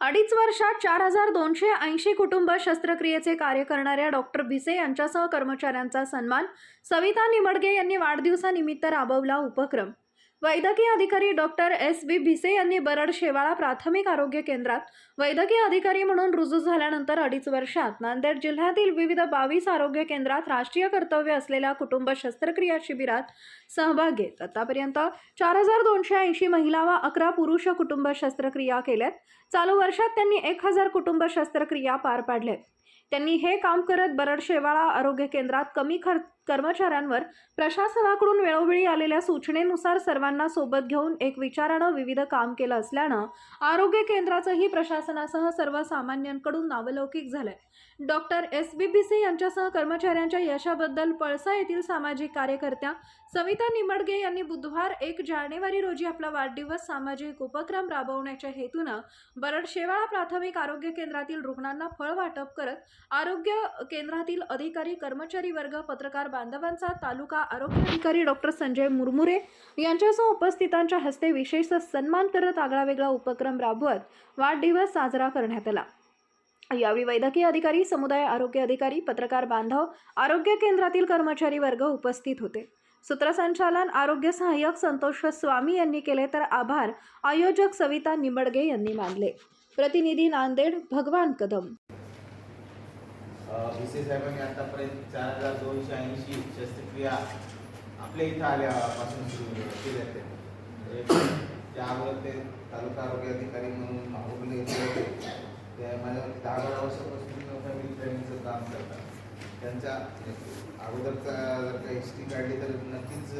अडीच वर्षात चार हजार दोनशे ऐंशी कुटुंब शस्त्रक्रियेचे कार्य करणाऱ्या डॉक्टर भिसे यांच्यासह कर्मचाऱ्यांचा सन्मान. सविता निमडगे यांनी वाढदिवसानिमित्त राबवला उपक्रम. वैद्यकीय अधिकारी डॉक्टर एस बी भिसे यांनी बरड शेवाळा प्राथमिक आरोग्य केंद्रात वैद्यकीय अधिकारी म्हणून रुजू झाल्यानंतर अडीच वर्षात नांदेड जिल्ह्यातील विविध बावीस आरोग्य केंद्रात राष्ट्रीय कर्तव्य असलेल्या कुटुंब शस्त्रक्रिया शिबिरात सहभाग घेत. आतापर्यंत चार हजार दोनशे ऐंशी महिला व अकरा पुरुष कुटुंब शस्त्रक्रिया केल्यात. चालू वर्षात त्यांनी एक हजार कुटुंब शस्त्रक्रिया पार पाडल्यात. त्यांनी हे काम करत बरड शेवाळा आरोग्य केंद्रात कमी खर्च कर्मचाऱ्यांवर प्रशासनाकडून वेळोवेळी आलेल्या सूचनेनुसार सर्वांना सोबत घेऊन एक विचारानं विविध काम केलं असल्यानं आरोग्य केंद्राचंही प्रशासनासह सर्वसामान्यांकडून नावलौकिक झालंय. Doctor S B B C यांच्यासह कर्मचाऱ्यांच्या यशाबद्दल पळसा येथील सामाजिक कार्यकर्त्या सविता निमडगे यांनी बुधवार एक जानेवारी रोजी आपला वाढदिवस सामाजिक उपक्रम राबवण्याच्या हेतूनं बरड शेवाळा प्राथमिक आरोग्य केंद्रातील रुग्णांना फळ वाटप करत आरोग्य केंद्रातील अधिकारी कर्मचारी वर्ग पत्रकार बांधवांचा तालुका आरोग्य अधिकारी डॉक्टर संजय मुरमुरे यांच्यासह उपस्थितांच्या हस्ते विशेष सन्मान करत आगळावेगळा उपक्रम राबवत वाढदिवस साजरा करण्यात आला. यावेळी वैद्यकीय अधिकारी समुदाय आरोग्य अधिकारी पत्रकार बांधव आरोग्य केंद्रातील कर्मचारी वर्ग उपस्थित होते. सूत्रसंचालन आरोग्य सहाय्यक संतोष स्वामी यांनी केले तर आभार. आयोजक सविता निमडगे यांनी मानले. प्रतिनिधी नांदेड भगवान कदम. भिसे साहेबांनी आतापर्यंत चार हजार दोनशे ऐंशी शस्त्रक्रिया आपल्या इथं आल्यापासून सुरू केली त्या. म्हणजे त्या अगोदर ते तालुका आरोग्य अधिकारी म्हणून महाबुले येथे होते. ते माझ्या दहा बारा वर्षापासून फॅमिली ट्रेनिंगचं काम करतात. त्यांच्या अगोदरचा जर का हिस्ट्री काढली तर नक्कीच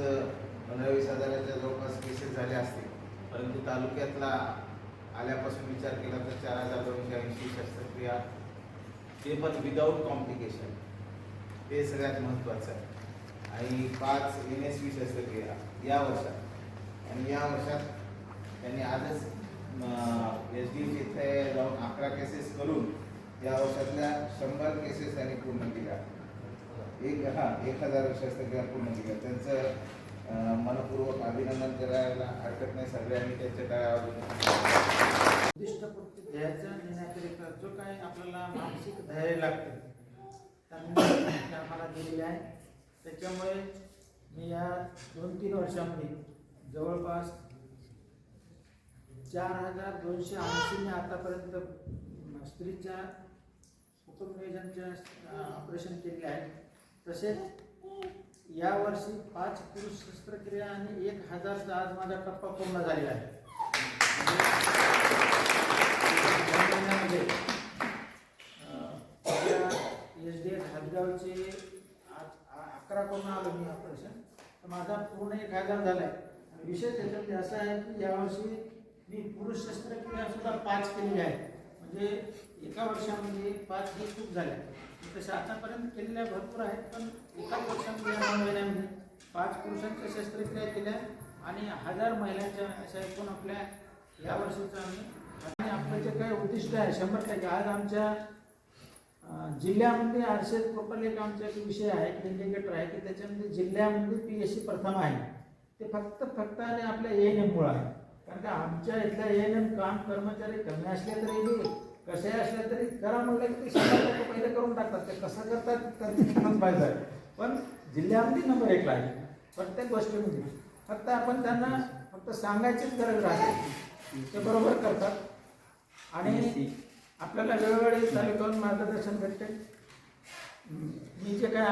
पंधरा वीस हजाराच्या जवळपास केसेस झाले असतील. परंतु तालुक्यातला आल्यापासून विचार केला तर चार हजार दोनशे ऐंशी शस्त्रक्रिया ते पण विदाऊट कॉम्प्लिकेशन ते सगळ्यात महत्त्वाचं आहे. आणि पाच एन एस पी शस्त्रक्रिया या वर्षात. आणि या वर्षात त्यांनी आजच एस डी इथे जाऊन अकरा केसेस करून या वर्षातल्या शंभर केसेस त्यांनी पूर्ण केल्या. एक हा एक हजार शस्त्रक्रिया पूर्ण केल्या. त्यांचं मनपूर्वक अभिनंदन करायला हरकत नाही. सगळ्यांनी त्यांच्या काय उद्दिष्ट ध्येयाचं नेण्याकरिता जो काही आपल्याला मानसिक धैर्य लागतं त्यांनी ते आम्हाला दिलेले आहे. त्याच्यामुळे मी या दोन तीन वर्षामध्ये जवळपास चार हजार दोनशे ऐंशी मी आतापर्यंत स्त्रीच्या कुटुंबनियोजनच्या ऑपरेशन केले आहे तसेच यावर्षी पाच पुरुष शस्त्रक्रिया आणि एक हजारचा आज माझा टप्पा पूर्ण झालेला आहे. एस डी एस हदगावचे आज अकरा करून आलो मी ऑपरेशन तर माझा पूर्ण एक हजार झाला आहे आणि विशेष याच्यामध्ये असं आहे की यावर्षी मी पुरुष शस्त्रक्रिया सुद्धा पाच केलेली आहे. म्हणजे एका वर्षामध्ये पाच हे खूप झाल्या तसे आतापर्यंत केलेल्या भरपूर आहेत पण एकाच वर्षामध्ये नऊ महिन्यामध्ये पाच पुरुषांच्या शस्त्रक्रिया केल्या आणि हजार महिलांच्या अशा एकूण आपल्या या वर्षीचं आम्ही आणि आपलं जे काही उद्दिष्ट आहे शंभर टक्के. आज आमच्या जिल्ह्यामध्ये आरशे प्रोपर एक आमचा एक विषय आहे एक इंडिकेटर आहे की त्याच्यामध्ये जिल्ह्यामध्ये पी एस सी प्रथम आहे. ते फक्त फक्त आणि आपल्या ए एन एममुळं आहे. कारण का आमच्या इथल्या ए एन एम काम कर्मचारी कमी असले तरी कसे असले तरी करा म्हणलं की ते शंभर टक्के पहिले करून टाकतात. ते कसं करतात त्यांचं पाहिजे आहे. पण जिल्ह्यामध्ये नंबर एकला आहे. प्रत्येक गोष्टीमध्ये. फक्त आपण त्यांना फक्त सांगायचीच गरज राहते. ते बरोबर करतात. आणि आपल्याला वेळोवेळी तालुक्यावरून मार्गदर्शन भेटते. मी जे काय